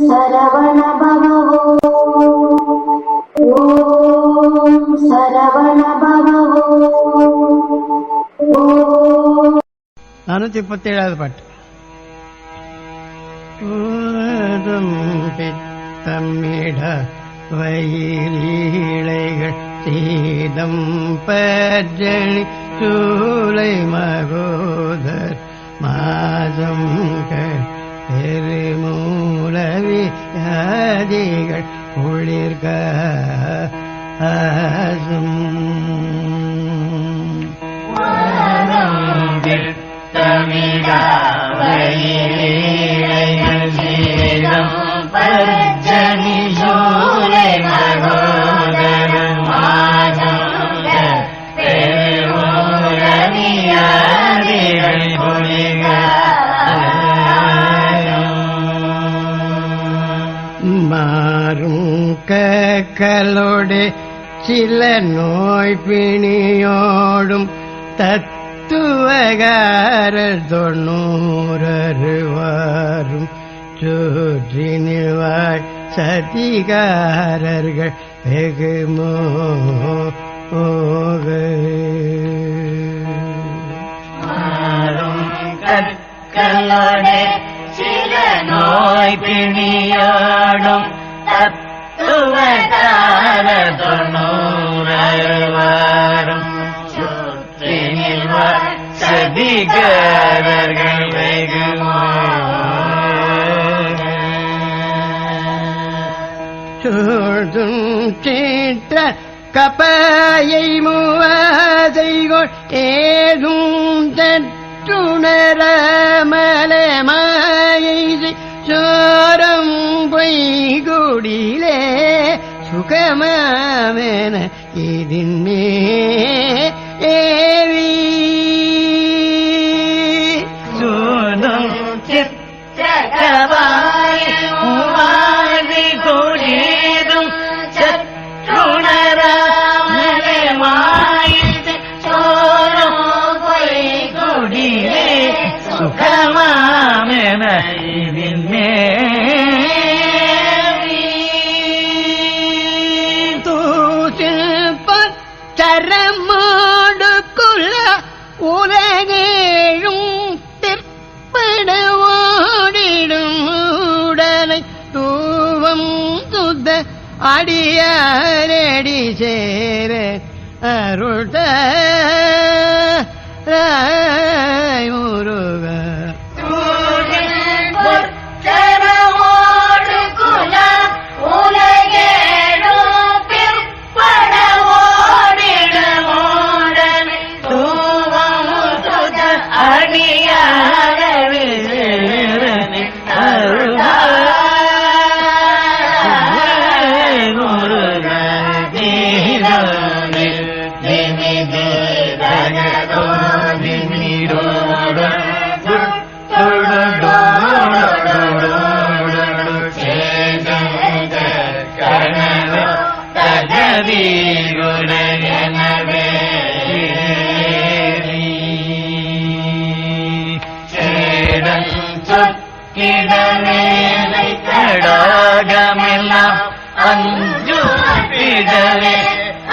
சரவண பவோ ஓம் சரவண பவோ நானூத்தி முப்பத்தி ஏழாவது பாட்டு. ஊதும் பித்தமிட வயிலீழைகள் சீதம் பஜனி சூளை மகோதர் மாதம் பெருமூலவி ஆதிகள் குளிர்க கலோடு சில நோய் பிணியோடும் தத்துவகார தொண்ணூறுவாரும் சுற்றினிவாய் சதிகாரர்கள் வெகுமோ கற்களோடு சில நோய் பிணியோடும் தத்துவதார தொண்ணூறுவாரும் சதிகாரர்கள் சூழ்தும் சீற்ற கபாயை மூவாதைகோள் ஏதும் தற்றுணர மலமாயை சோரம் பொய்குடிலே சுகமாமென இதின்மே அடியாரடி சேர அருள் ഗുണഗണവേ ിടവേലൈ കടാകമെല്ലാം അഞ്ചു പിടവേ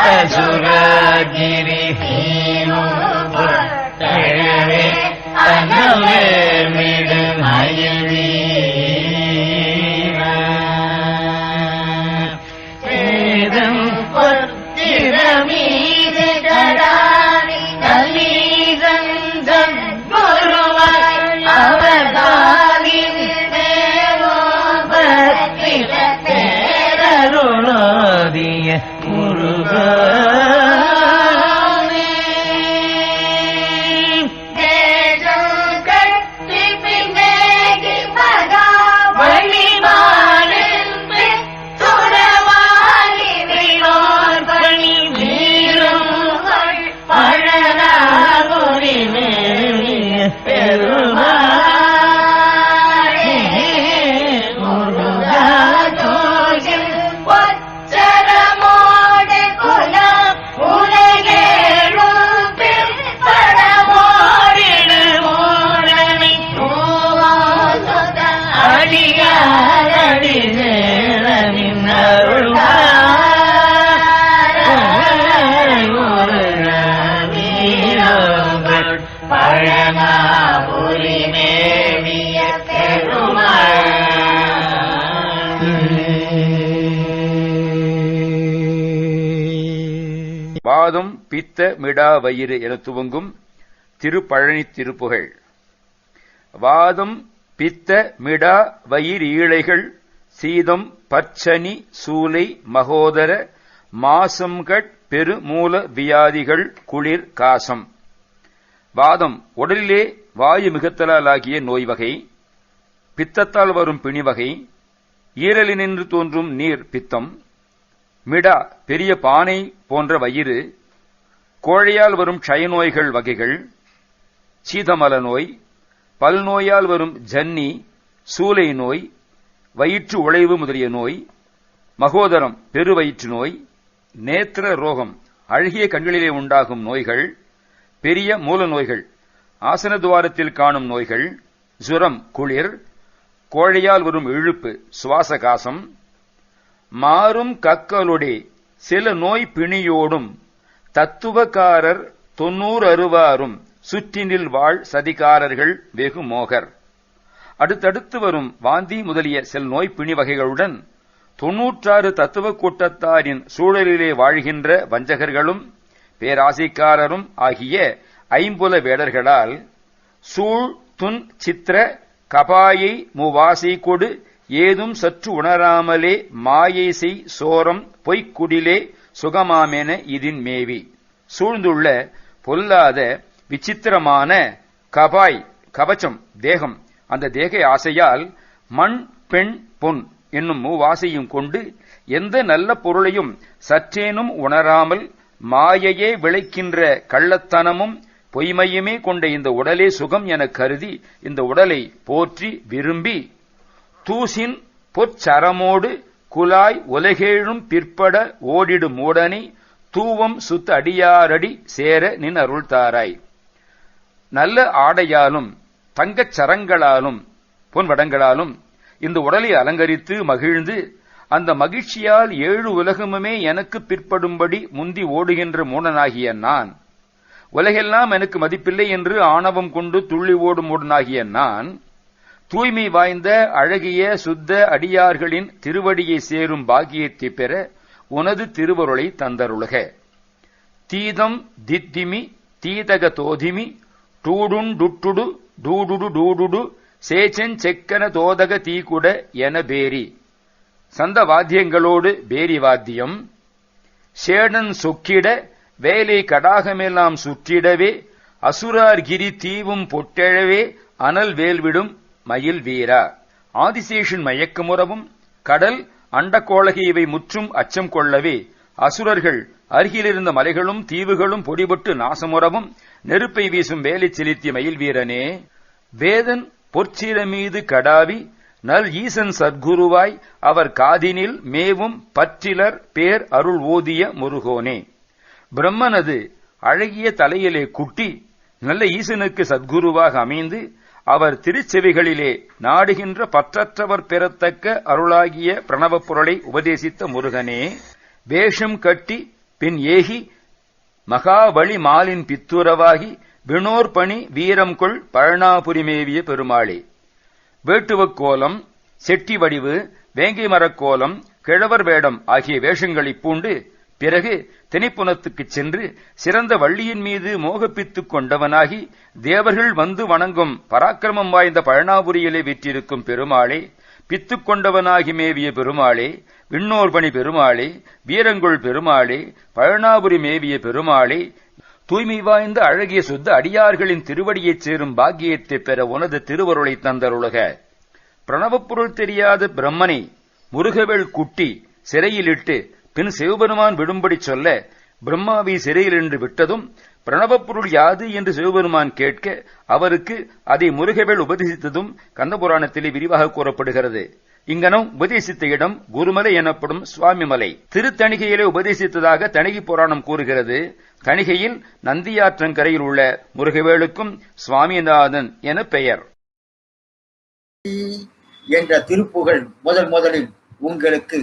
അസുരഗിരി ഭീമോ है வாதம் பித்த மிடா வயிறு என துவங்கும் திருப்பழனி திருப்புகழ் வாதம் பித்த மிடா வயிறு ஈழைகள் சீதம் பச்சனி சூலை மகோதர மாசம்கட் பெருமூல வியாதிகள் குளிர் காசம். வாதம் உடலிலே வாயு மிகுத்தலாலாகிய நோய் வகை பித்தத்தால் வரும் பிணிவகை ஈரலினின்று தோன்றும் நீர் பித்தம் மிடா பெரிய பானை போன்ற வயிறு கோழையால் வரும் க்ஷயநோய்கள் வகைகள் சீதமல நோய் பல்நோயால் வரும் ஜன்னி சூலை நோய் வயிற்று உழைவு முதலிய நோய் மகோதரம் பெருவயிற்று நோய் நேத்திர ரோகம் அழகிய கண்களிலே உண்டாகும் நோய்கள் பெரிய மூல நோய்கள் ஆசன துவாரத்தில் காணும் நோய்கள் ஜுரம் குளிர் கோழையால் வரும் இழுப்பு சுவாசகாசம் மாறும் கக்கலுடே சில நோய் பிணியோடும் தத்துவக்காரர் தொன்னூறு அறுவாரும் சுற்றினில் வாழ் சதிகாரர்கள் வெகு மோகர். அடுத்தடுத்து வரும் வாந்தி முதலிய சில நோய் பிணி வகைகளுடன் தொன்னூற்றாறு தத்துவ கூட்டத்தாரின் சூழலிலே வாழ்கின்ற வஞ்சகர்களும் பேராசிக்காரரும் ஆகிய ஐம்புல வேடர்களால் சூழ் துன் சித்திர கபாயை மூவாசை கொடு ஏதும் சற்று உணராமலே மாயை செய் சோரம் பொய்க்குடிலே சுகமாமென இதின் மேவி. சூழ்ந்துள்ள பொல்லாத விசித்திரமான கபாய் கவச்சம் தேகம். அந்த தேக ஆசையால் மண் பெண் பொன் என்னும் மூவாசையும் கொண்டு எந்த நல்ல பொருளையும் சற்றேனும் உணராமல் மாயையே விளைக்கின்ற கள்ளத்தனமும் பொய்மையுமே கொண்ட இந்த உடலே சுகம் என கருதி இந்த உடலை போற்றி விரும்பி தூசின் பொற்சரமோடு குலாய் உலகேழும் பிற்பட ஓடிடும் மூடனை தூவம் சுத்த அடியாரடி சேர நின் அருள்தாராய். நல்ல ஆடையாலும் தங்கச் சரங்களாலும் பொன்வடங்களாலும் இந்த உடலை அலங்கரித்து மகிழ்ந்து அந்த மகிழ்ச்சியால் ஏழு உலகமுமே எனக்கு பிற்படும்படி முந்தி ஓடுகின்ற மூடனாகிய நான். உலகெல்லாம் எனக்கு மதிப்பில்லை என்று ஆணவம் கொண்டு துள்ளி ஓடும் மூடனாகிய நான் தூய்மை வாய்ந்த அழகிய சுத்த அடியார்களின் திருவடியை சேரும் பாக்கியத்தை பெற உனது திருவருளை தந்தருளுக. தீதம் தித்திமி தீதக தோதிமி டூடுண்டுட்டுடு டூடுடு டூடுடு சேச்சன் செக்கன தோதக தீகுட என பேரி. சந்த வாத்தியங்களோடு பேரி வாத்தியம். சேடன் சொக்கிட வேலை கடாகமெல்லாம் சுற்றிடவே அசுரார்கிரி தீவும் பொட்டெழவே அனல் வேல்விடும் மயில் வீரா. ஆதிசேஷன் மயக்கமுறவும் கடல் அண்டக்கோளகை இவை முற்றும் அச்சம் கொள்ளவே அசுரர்கள் அருகிலிருந்த மலைகளும் தீவுகளும் பொடிபட்டு நாசமுறவும் நெருப்பை வீசும் வேலை செலுத்திய மயில் வீரனே. வேதன் பொற்சீர மீது கடாவி நல் ஈசன் சத்குருவாய் அவர் காதினில் மேவும் பற்றிலர் பேர் அருள் ஓதிய முருகோனே. பிரம்மனது அழகிய தலையிலே குட்டி நல்ல ஈசனுக்கு சத்குருவாக அமைந்து அவர் திருச்செவிகளிலே நாடுகின்ற பற்றற்றவர் பெறத்தக்க அருளாகிய பிரணவப் பொருளை உபதேசித்த முருகனே வேஷம் கட்டி பின் ஏகி மகாபலி மாலின் பித்துரவாகி வினோர் பணி வீரம் கொள் பழனாபுரிமேவிய பெருமாளே. வேட்டுவக் கோலம் செட்டி வடிவு வேங்கை மரக்கோலம் கிழவர் வேடம் ஆகிய வேஷங்களைப் பூண்டு பிறகு திணைப்புனத்துக்குச் சென்று சிறந்த வள்ளியின் மீது மோகப்பித்துக் கொண்டவனாகி தேவர்கள் வந்து வணங்கும் பராக்கிரமம் வாய்ந்த பழனாபுரியிலே விற்றிருக்கும் பெருமாளே பித்துக் கொண்டவனாகி மேவிய பெருமாளே விண்ணோர்பணி பெருமாளே வீரங்கொள் பெருமாளே பழனாபுரி மேவிய பெருமாளே தூய்மை வாய்ந்த அழகிய சுத்த அடியார்களின் திருவடியைச் சேரும் பாக்கியத்தை பெற உனது திருவருளை தந்தருளுக. பிரணவப் பொருள் தெரியாத பிரம்மனை முருகவேள் குட்டி சிறையிலிட்டு பின் சிவபெருமான் விடும்படி சொல்ல பிரம்மாவை சிறையில் என்று விட்டதும் பிரணவப்பொருள் யாது என்று சிவபெருமான் கேட்க அவருக்கு அதை முருகவேள் உபதேசித்ததும் கந்தபுராணத்திலே விரிவாக கூறப்படுகிறது. இங்கனம் உபதேசித்த இடம் குருமலை எனப்படும் சுவாமிமலை. திருத்தணிகையிலே உபதேசித்ததாக தணிகை புராணம் கூறுகிறது. தணிகையில் நந்தியாற்றங்கரையில் உள்ள முருகவேளுக்கும் சுவாமிநாதன் என பெயர். என்ற திருப்புகழ் முதல் முதலில் உங்களுக்கு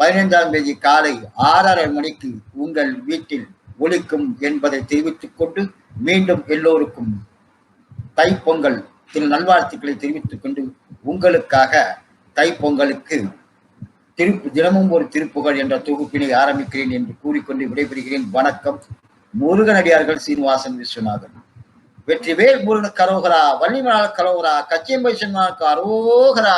பதினைந்தாம் தேதி காலை ஆறரை மணிக்கு உங்கள் வீட்டில் ஒழிக்கும் என்பதை தெரிவித்துக் கொண்டு மீண்டும் எல்லோருக்கும் தைப்பொங்கல் திரு நல்வாழ்த்துக்களை தெரிவித்துக் கொண்டு உங்களுக்காக தைப்பொங்கலுக்கு திருப்பு தினமும் ஒரு திருப்புகழ் என்ற தொகுப்பினை ஆரம்பிக்கிறேன் என்று கூறிக்கொண்டு விடைபெறுகிறேன். வணக்கம். முருகனடியார்கள் சீனிவாசன் விஸ்வநாதன். வெற்றிவேல் முருகனுக்கு அரோகரா வள்ளிமலால் கரோகரா கச்சியம்பை சென்மானுக்கு அரோகரா.